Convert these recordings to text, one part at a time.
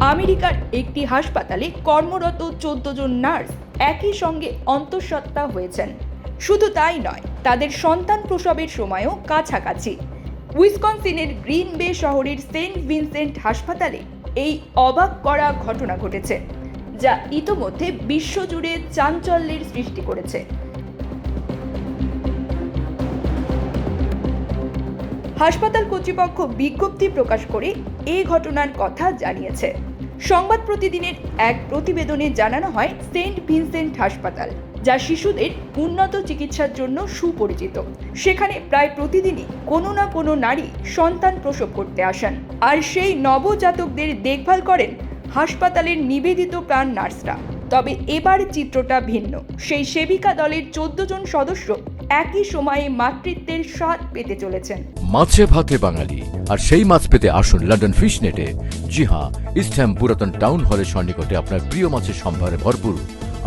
আমেরিকার একটি হাসপাতালে কর্মরত চোদ্দ জন নার্স একই সঙ্গে অন্তঃসত্ত্বা হয়েছেন। শুধু তাই নয়, তাদের সন্তান প্রসবের সময়ও কাছাকাছি। উইসকনসিনের গ্রিন বে শহরের সেন্ট ভিনসেন্ট হাসপাতালে এই অবাক করা ঘটনা ঘটেছে, যা ইতোমধ্যে বিশ্বজুড়ে চাঞ্চল্যের সৃষ্টি করেছে। হাসপাতাল কর্তৃপক্ষ বিজ্ঞপ্তি প্রকাশ করে এই ঘটনার কথা জানিয়েছে। সংবাদ প্রতিদিনের এক প্রতিবেদনে জানানো হয় সেন্ট ভিনসেন্ট হাসপাতাল, যা শিশুদের উন্নত চিকিৎসার জন্য সুপরিচিত। সেখানে প্রায় প্রতিদিনই কোনো না কোনো নারী সন্তান প্রসব করতে আসেন। আর সেই নবজাতকদের দেখভাল করেন হাসপাতালের নিবেদিত প্রাণ নার্সরা। তবে এবার চিত্রটা ভিন্ন। সেই সেবিকা দলের চোদ্দ জন সদস্য একই সময়ে মাতৃত্বের স্বাদ পেতে চলেছেন। মাছে ভাতে বাঙালি, আর সেই মাছ পেতে আসুন লন্ডন ফিশ নেটে জি হ্যাঁ ইস্টহ্যাম পুরাতন টাউন হলের সন্নিকটে আপনার প্রিয় মাছের সম্ভারে ভরপুর।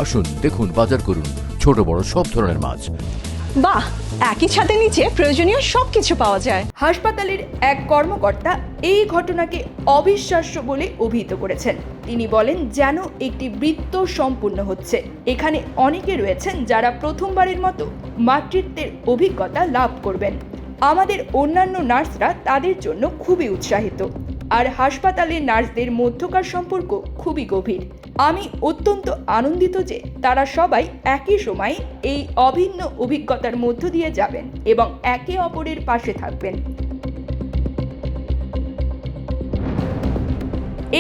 আসুন, দেখুন, বাজার করুন ছোট বড় সব ধরনের মাছ। বাহ, একই ছাদের নিচে প্রয়োজনীয় সবকিছু পাওয়া যায়। হাসপাতালের এক কর্মকর্তা এই ঘটনাকে অবিশ্বাস্য বলে অভিহিত করেছেন। তিনি বলেন, যেন একটি বৃত্ত সম্পূর্ণ হচ্ছে। এখানে অনেকে রয়েছেন যারা প্রথমবারের মতো মাতৃত্বের অভিজ্ঞতা লাভ করবেন। আমাদের অন্যান্য নার্সরা তাদের জন্য খুবই উৎসাহিত। আর হাসপাতালের নার্সদের মধ্যকার সম্পর্ক খুবই গভীর। আমি অত্যন্ত আনন্দিত যে তারা সবাই একই সময়ে এই অভিন্ন অভিজ্ঞতার মধ্য দিয়ে যাবেন এবং একে অপরের পাশে থাকবেন।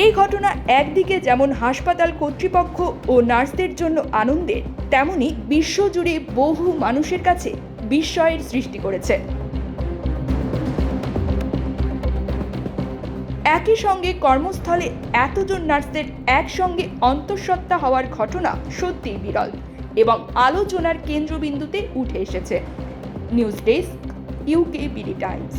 এই ঘটনা একদিকে যেমন হাসপাতাল কর্তৃপক্ষ ও নার্সদের জন্য আনন্দের, তেমনি বিশ্বজুড়ে বহু মানুষের কাছে বিস্ময়ের সৃষ্টি করেছে। একই সঙ্গে কর্মস্থলে এতজন নার্সদের একসঙ্গে অন্তঃসত্ত্বা হওয়ার ঘটনা সত্যিই বিরল এবং আলোচনার কেন্দ্রবিন্দুতে উঠে এসেছে। News desk UK BD Times.